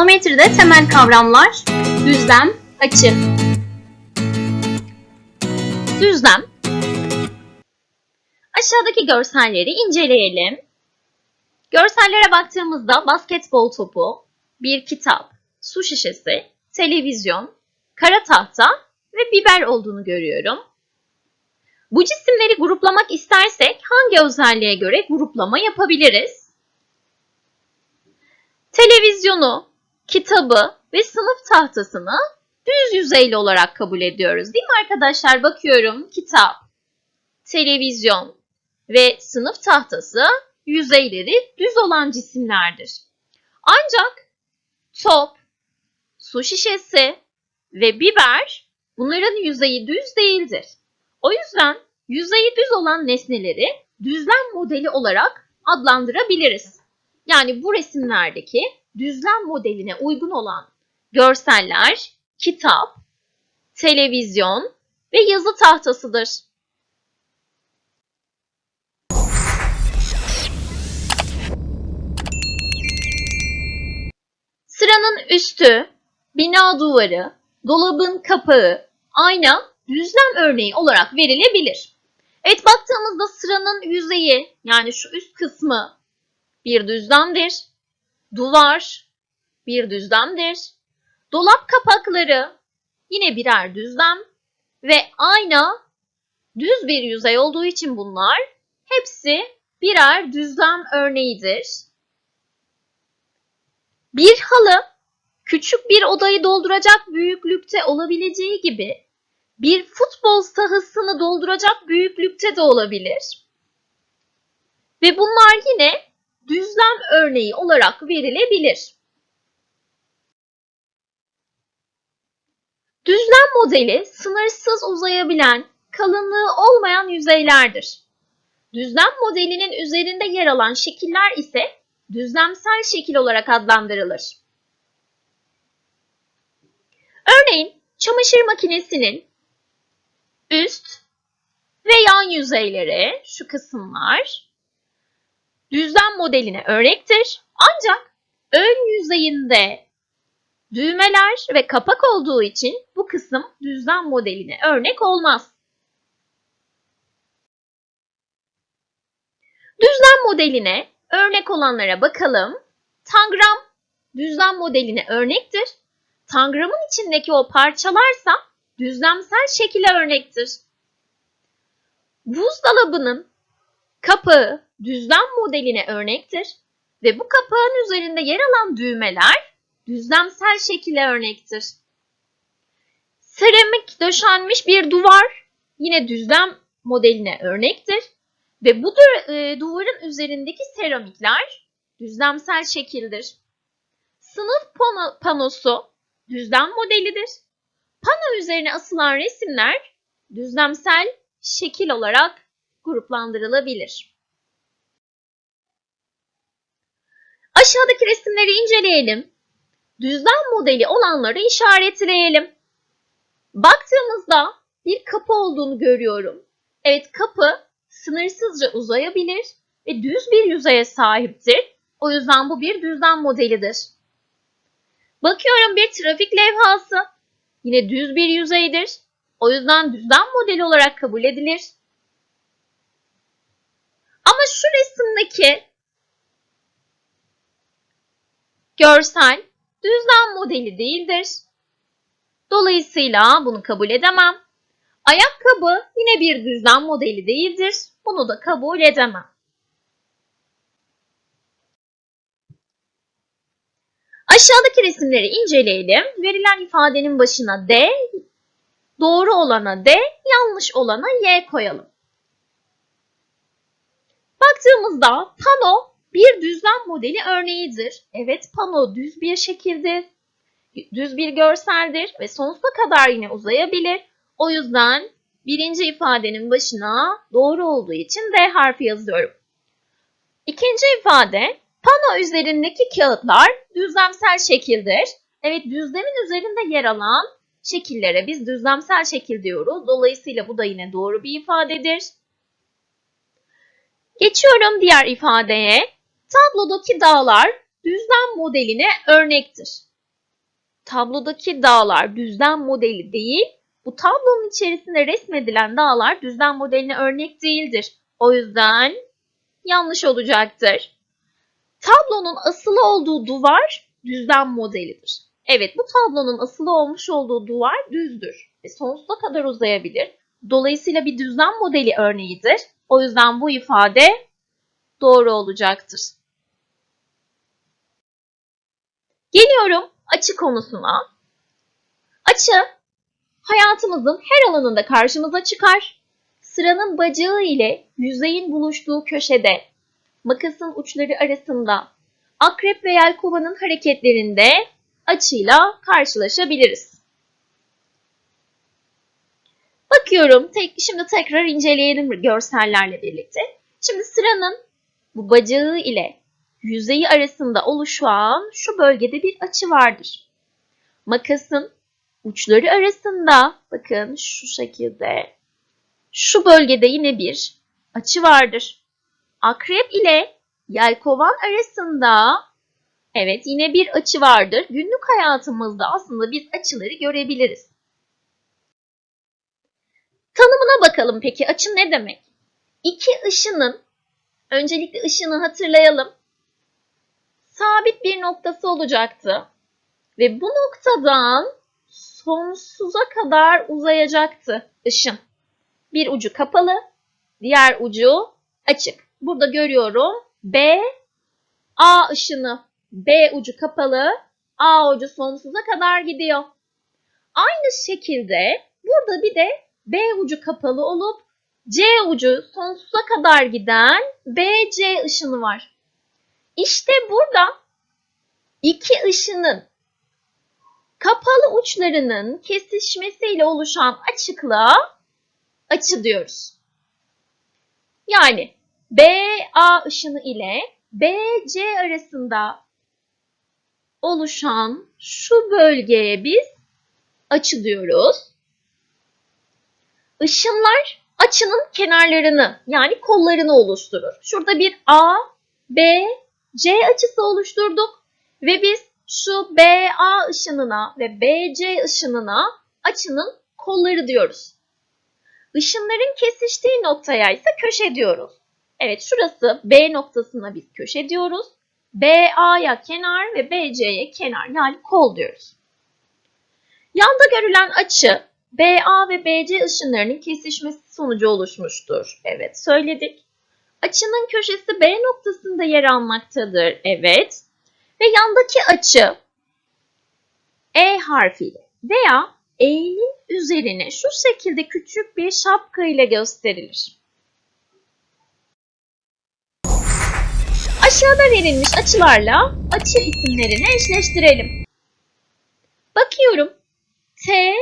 Geometride temel kavramlar düzlem, açı. Düzlem. Aşağıdaki görselleri inceleyelim. Görsellere baktığımızda basketbol topu, bir kitap, su şişesi, televizyon, kara tahta ve biber olduğunu görüyorum. Bu cisimleri gruplamak istersek hangi özelliğe göre gruplama yapabiliriz? Televizyonu, kitabı ve sınıf tahtasını düz yüzeyli olarak kabul ediyoruz. Değil mi arkadaşlar? Bakıyorum kitap, televizyon ve sınıf tahtası yüzeyleri düz olan cisimlerdir. Ancak top, su şişesi ve biber bunların yüzeyi düz değildir. O yüzden yüzeyi düz olan nesneleri düzlem modeli olarak adlandırabiliriz. Yani bu resimlerdeki düzlem modeline uygun olan görseller kitap, televizyon ve yazı tahtasıdır. Sıranın üstü, bina duvarı, dolabın kapağı, ayna düzlem örneği olarak verilebilir. Evet baktığımızda sıranın yüzeyi yani şu üst kısmı bir düzlemdir. Duvar bir düzlemdir. Dolap kapakları yine birer düzlem ve ayna düz bir yüzey olduğu için bunlar hepsi birer düzlem örneğidir. Bir halı küçük bir odayı dolduracak büyüklükte olabileceği gibi bir futbol sahasını dolduracak büyüklükte de olabilir. Ve bunlar yine düzlem örneği olarak verilebilir. Düzlem modeli sınırsız uzayabilen, kalınlığı olmayan yüzeylerdir. Düzlem modelinin üzerinde yer alan şekiller ise düzlemsel şekil olarak adlandırılır. Örneğin çamaşır makinesinin üst ve yan yüzeyleri, şu kısımlar düzlem modeline örnektir. Ancak ön yüzeyinde düğmeler ve kapak olduğu için bu kısım düzlem modeline örnek olmaz. Düzlem modeline örnek olanlara bakalım. Tangram düzlem modeline örnektir. Tangramın içindeki o parçalarsa düzlemsel şekile örnektir. Buzdolabının kapağı düzlem modeline örnektir ve bu kapağın üzerinde yer alan düğmeler düzlemsel şekile örnektir. Seramik döşenmiş bir duvar yine düzlem modeline örnektir ve bu e, duvarın üzerindeki seramikler düzlemsel şekildir. Sınıf pano, panosu düzlem modelidir. Pano üzerine asılan resimler düzlemsel şekil olarak gruplandırılabilir. Aşağıdaki resimleri inceleyelim. Düzlem modeli olanları işaretleyelim. Baktığımızda bir kapı olduğunu görüyorum. Evet kapı sınırsızca uzayabilir ve düz bir yüzeye sahiptir. O yüzden bu bir düzlem modelidir. Bakıyorum bir trafik levhası. Yine düz bir yüzeydir. O yüzden düzlem modeli olarak kabul edilir. Şu resimdeki görsel düzlem modeli değildir. Dolayısıyla bunu kabul edemem. Ayakkabı yine bir düzlem modeli değildir. Bunu da kabul edemem. Aşağıdaki resimleri inceleyelim. Verilen ifadenin başına D, doğru olana D, yanlış olana Y koyalım. Baktığımızda pano bir düzlem modeli örneğidir. Evet pano düz bir şekilde, düz bir görseldir ve sonsuza kadar yine uzayabilir. O yüzden birinci ifadenin başına doğru olduğu için D harfi yazıyorum. İkinci ifade pano üzerindeki kağıtlar düzlemsel şekildir. Evet düzlemin üzerinde yer alan şekillere biz düzlemsel şekil diyoruz. Dolayısıyla bu da yine doğru bir ifadedir. Geçiyorum diğer ifadeye. Tablodaki dağlar düzlem modeline örnektir. tablodaki dağlar düzlem modeli değil, bu tablonun içerisinde resmedilen dağlar düzlem modeline örnek değildir. O yüzden yanlış olacaktır. Tablonun asılı olduğu duvar düzlem modelidir. Evet bu tablonun asılı olmuş olduğu duvar düzdür ve sonsuza kadar uzayabilir. Dolayısıyla bir düzlem modeli örneğidir. O yüzden bu ifade doğru olacaktır. Geliyorum açı konusuna. Açı hayatımızın her alanında karşımıza çıkar. Sıranın bacağı ile yüzeyin buluştuğu köşede, makasın uçları arasında, akrep ve yelkovanın hareketlerinde açıyla karşılaşabiliriz. Bakıyorum, tek, şimdi tekrar inceleyelim görsellerle birlikte. Şimdi sıranın bu bacağı ile yüzeyi arasında oluşan şu bölgede bir açı vardır. Makasın uçları arasında bakın şu şekilde şu bölgede yine bir açı vardır. Akrep ile yelkovan arasında evet yine bir açı vardır. Günlük hayatımızda aslında biz açıları görebiliriz. Tanımına bakalım peki açı ne demek? İki ışının öncelikle ışını hatırlayalım. Sabit bir noktası olacaktı. Ve bu noktadan sonsuza kadar uzayacaktı ışın. Bir ucu kapalı, diğer ucu açık. Burada görüyorum B, A ışını. B ucu kapalı, A ucu sonsuza kadar gidiyor. Aynı şekilde burada bir de B ucu kapalı olup C ucu sonsuza kadar giden BC ışını var. İşte burada iki ışının kapalı uçlarının kesişmesiyle oluşan açıklığa açı diyoruz. Yani BA ışını ile BC arasında oluşan şu bölgeye biz açı diyoruz. Işınlar açının kenarlarını yani kollarını oluşturur. Şurada bir A, B, C açısı oluşturduk ve biz şu BA ışınına ve BC ışınına açının kolları diyoruz. Işınların kesiştiği noktaya ise köşe diyoruz. Evet şurası B noktasına biz köşe diyoruz. BA'ya kenar ve BC'ye kenar yani kol diyoruz. Yanda görülen açı BA ve BC ışınlarının kesişmesi sonucu oluşmuştur. Evet söyledik. Açının köşesi B noktasında yer almaktadır. Evet. Ve yandaki açı E harfiyle veya E'nin üzerine şu şekilde küçük bir şapka ile gösterilir. Aşağıda verilmiş açılarla açı isimlerini eşleştirelim. Bakıyorum. T,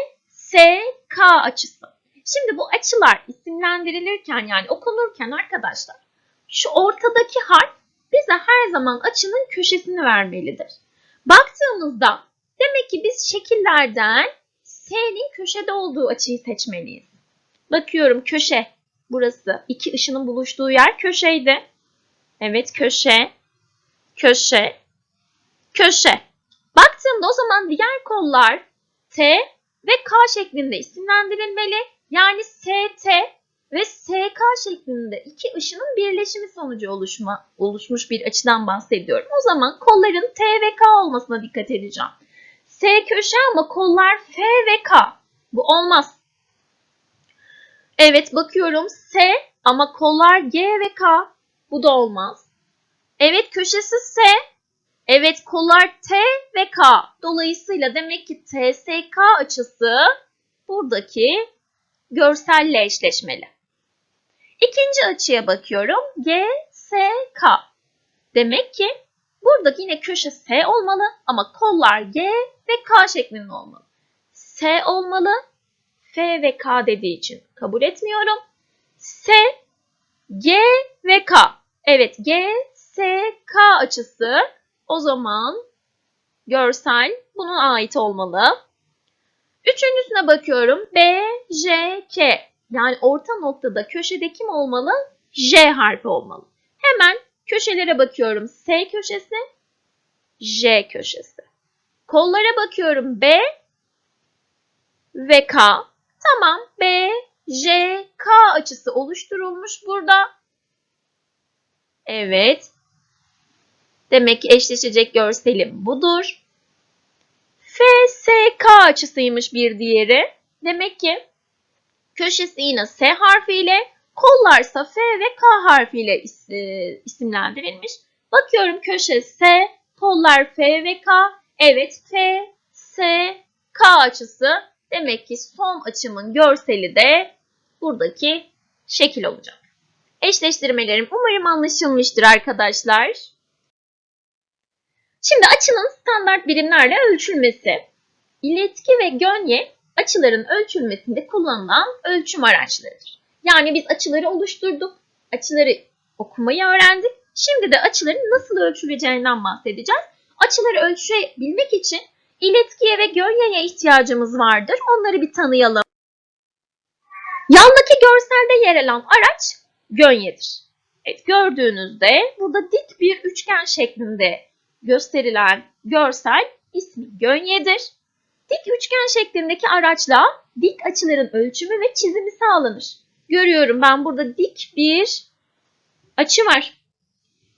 S, K açısı. Şimdi bu açılar isimlendirilirken yani okunurken arkadaşlar şu ortadaki harf bize her zaman açının köşesini vermelidir. Baktığımızda demek ki biz şekillerden S'nin köşede olduğu açıyı seçmeliyiz. Bakıyorum köşe burası. iki ışının buluştuğu yer köşeydi. Evet köşe, köşe, köşe. Baktığımda o zaman diğer kollar T ve K şeklinde isimlendirilmeli. Yani ST ve SK şeklinde iki ışının birleşimi sonucu oluşma, oluşmuş bir açıdan bahsediyorum. O zaman kolların T ve K olmasına dikkat edeceğim. S köşe ama kollar F ve K. Bu olmaz. Evet bakıyorum S ama kollar G ve K. Bu da olmaz. Evet köşesi S. Evet kollar T ve K. Dolayısıyla demek ki TSK açısı buradaki görselle eşleşmeli. İkinci açıya bakıyorum. GSK. Demek ki buradaki yine köşe S olmalı ama kollar G ve K şeklinde olmalı. S olmalı. F ve K dediği için kabul etmiyorum. S, G ve K. Evet G, S, K açısı o zaman görsel buna ait olmalı. Üçüncüsüne bakıyorum. B, J, K. Yani orta noktada köşede kim olmalı? J harfi olmalı. Hemen köşelere bakıyorum. S köşesi, J köşesi. Kollara bakıyorum. B ve K. Tamam. B, J, K açısı oluşturulmuş burada. Evet. Demek ki eşleşecek görselim budur. FSK açısıymış bir diğeri. Demek ki köşesi yine S harfiyle, kollarsa F ve K harfiyle is- isimlendirilmiş. Bakıyorum köşe S, kollar F ve K. Evet F, S, K açısı. Demek ki son açımın görseli de buradaki şekil olacak. Eşleştirmelerim umarım anlaşılmıştır arkadaşlar. Şimdi açının standart birimlerle ölçülmesi. İletki ve gönye açıların ölçülmesinde kullanılan ölçüm araçlarıdır. Yani biz açıları oluşturduk, açıları okumayı öğrendik. Şimdi de açıların nasıl ölçüleceğinden bahsedeceğiz. Açıları ölçebilmek için iletkiye ve gönyeye ihtiyacımız vardır. Onları bir tanıyalım. Yandaki görselde yer alan araç gönyedir. Evet gördüğünüzde burada dik bir üçgen şeklinde gösterilen görsel ismi gönyedir. Dik üçgen şeklindeki araçla dik açıların ölçümü ve çizimi sağlanır. Görüyorum ben burada dik bir açı var.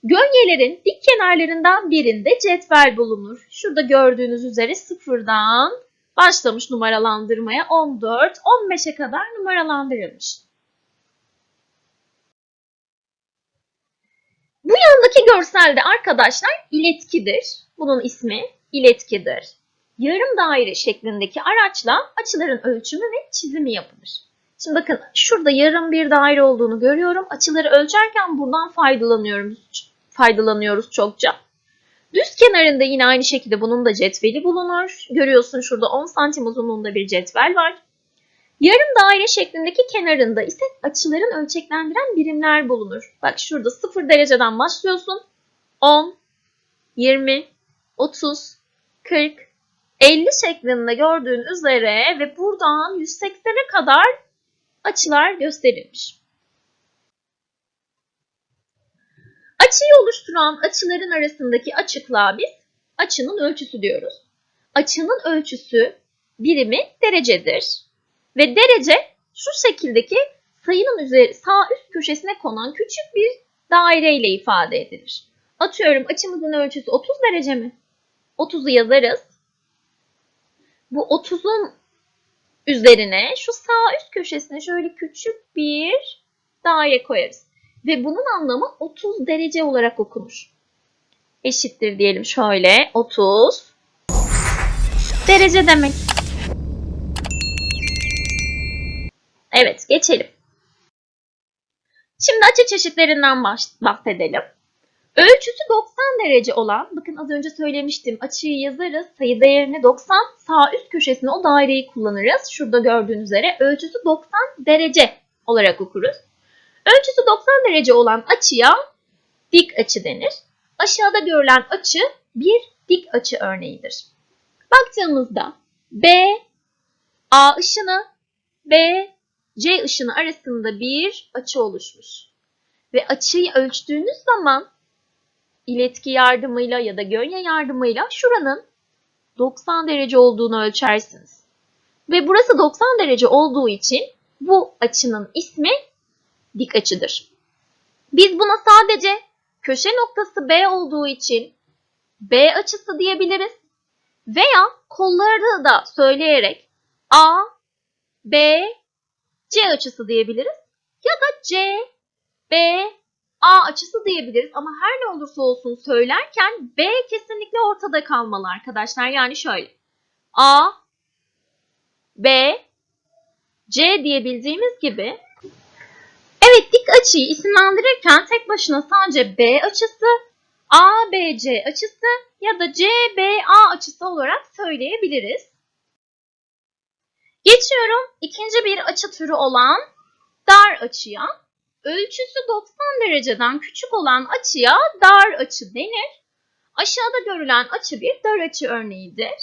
Gönyelerin dik kenarlarından birinde cetvel bulunur. Şurada gördüğünüz üzere sıfırdan başlamış numaralandırmaya 14, 15'e kadar numaralandırılmış. Bu yandaki görselde arkadaşlar iletkidir. Bunun ismi iletkidir. Yarım daire şeklindeki araçla açıların ölçümü ve çizimi yapılır. Şimdi bakın şurada yarım bir daire olduğunu görüyorum. Açıları ölçerken buradan faydalanıyoruz, faydalanıyoruz çokça. Düz kenarında yine aynı şekilde bunun da cetveli bulunur. Görüyorsun şurada 10 santim uzunluğunda bir cetvel var. Yarım daire şeklindeki kenarında ise açıların ölçeklendiren birimler bulunur. Bak şurada 0 dereceden başlıyorsun. 10, 20, 30, 40, 50 şeklinde gördüğün üzere ve buradan 180'e kadar açılar gösterilmiş. Açıyı oluşturan açıların arasındaki açıklığa biz açının ölçüsü diyoruz. Açının ölçüsü birimi derecedir. Ve derece şu şekildeki sayının üzeri sağ üst köşesine konan küçük bir daire ile ifade edilir. Atıyorum açımızın ölçüsü 30 derece mi? 30'u yazarız. Bu 30'un üzerine şu sağ üst köşesine şöyle küçük bir daire koyarız. Ve bunun anlamı 30 derece olarak okunur. Eşittir diyelim şöyle 30 derece demek. Evet geçelim. Şimdi açı çeşitlerinden bahsedelim. Ölçüsü 90 derece olan, bakın az önce söylemiştim açıyı yazarız, sayı değerini 90, sağ üst köşesine o daireyi kullanırız. Şurada gördüğünüz üzere ölçüsü 90 derece olarak okuruz. Ölçüsü 90 derece olan açıya dik açı denir. Aşağıda görülen açı bir dik açı örneğidir. Baktığımızda B, A ışını, B, C ışını arasında bir açı oluşmuş. Ve açıyı ölçtüğünüz zaman iletki yardımıyla ya da gönye yardımıyla şuranın 90 derece olduğunu ölçersiniz. Ve burası 90 derece olduğu için bu açının ismi dik açıdır. Biz buna sadece köşe noktası B olduğu için B açısı diyebiliriz. Veya kolları da söyleyerek A, B, C açısı diyebiliriz. Ya da C, B, A açısı diyebiliriz. Ama her ne olursa olsun söylerken B kesinlikle ortada kalmalı arkadaşlar. Yani şöyle. A, B, C diyebildiğimiz gibi Evet dik açıyı isimlendirirken tek başına sadece B açısı, ABC açısı ya da CBA açısı olarak söyleyebiliriz. Geçiyorum ikinci bir açı türü olan dar açıya. Ölçüsü 90 dereceden küçük olan açıya dar açı denir. Aşağıda görülen açı bir dar açı örneğidir.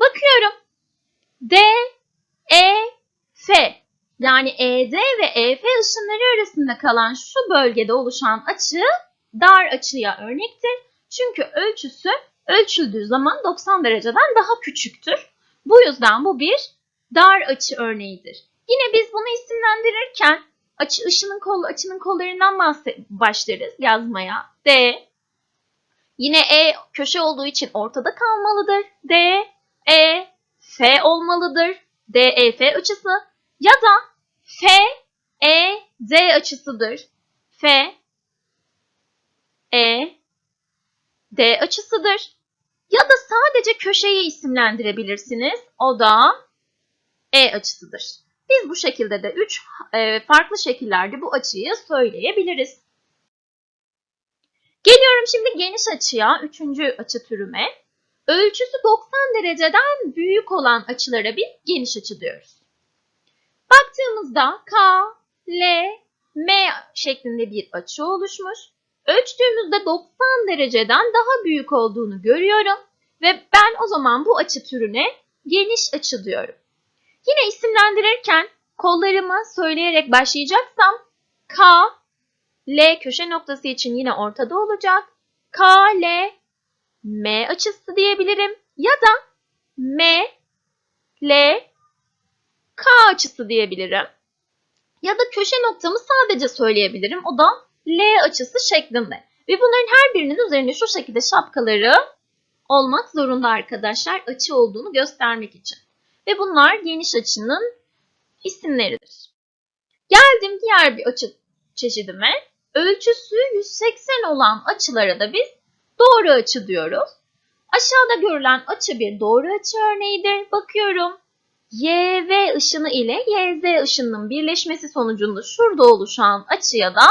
Bakıyorum. D, E, F yani ED ve EF ışınları arasında kalan şu bölgede oluşan açı dar açıya örnektir. Çünkü ölçüsü ölçüldüğü zaman 90 dereceden daha küçüktür. Bu yüzden bu bir dar açı örneğidir. Yine biz bunu isimlendirirken açı ışının kol açının kollarından başlarız yazmaya. D. Yine E köşe olduğu için ortada kalmalıdır. D, E, F olmalıdır. D, E, F açısı ya da F, E, Z açısıdır. F, E, D açısıdır. Ya da sadece köşeyi isimlendirebilirsiniz. O da E açısıdır. Biz bu şekilde de 3 farklı şekillerde bu açıyı söyleyebiliriz. Geliyorum şimdi geniş açıya, üçüncü açı türüme. Ölçüsü 90 dereceden büyük olan açılara biz geniş açı diyoruz. Baktığımızda K, L, M şeklinde bir açı oluşmuş. Ölçtüğümüzde 90 dereceden daha büyük olduğunu görüyorum ve ben o zaman bu açı türüne geniş açı diyorum. Yine isimlendirirken kollarımı söyleyerek başlayacaksam K, L köşe noktası için yine ortada olacak. K, L, M açısı diyebilirim ya da M, L, K açısı diyebilirim. Ya da köşe noktamı sadece söyleyebilirim. O da L açısı şeklinde. Ve bunların her birinin üzerinde şu şekilde şapkaları olmak zorunda arkadaşlar açı olduğunu göstermek için. Ve bunlar geniş açının isimleridir. Geldim diğer bir açı çeşidime. Ölçüsü 180 olan açılara da biz doğru açı diyoruz. Aşağıda görülen açı bir doğru açı örneğidir. Bakıyorum. YV ışını ile YZ ışınının birleşmesi sonucunda şurada oluşan açıya da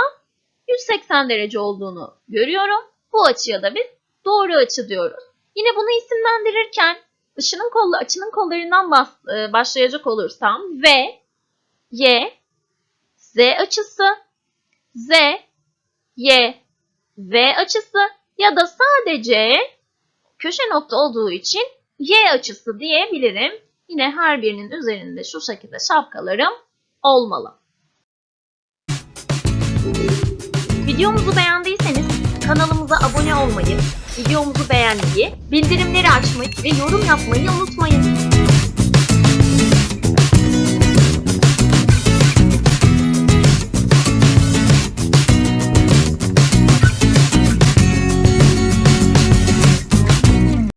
180 derece olduğunu görüyorum. Bu açıya da biz doğru açı diyoruz. Yine bunu isimlendirirken ışının kollu açının kollarından bas, e, başlayacak olursam V, Y, Z açısı, Z, Y, V açısı ya da sadece köşe nokta olduğu için Y açısı diyebilirim. Yine her birinin üzerinde şu şekilde şapkalarım olmalı. Videomuzu beğendiyseniz kanalımıza abone olmayı, videomuzu beğenmeyi, bildirimleri açmayı ve yorum yapmayı unutmayın.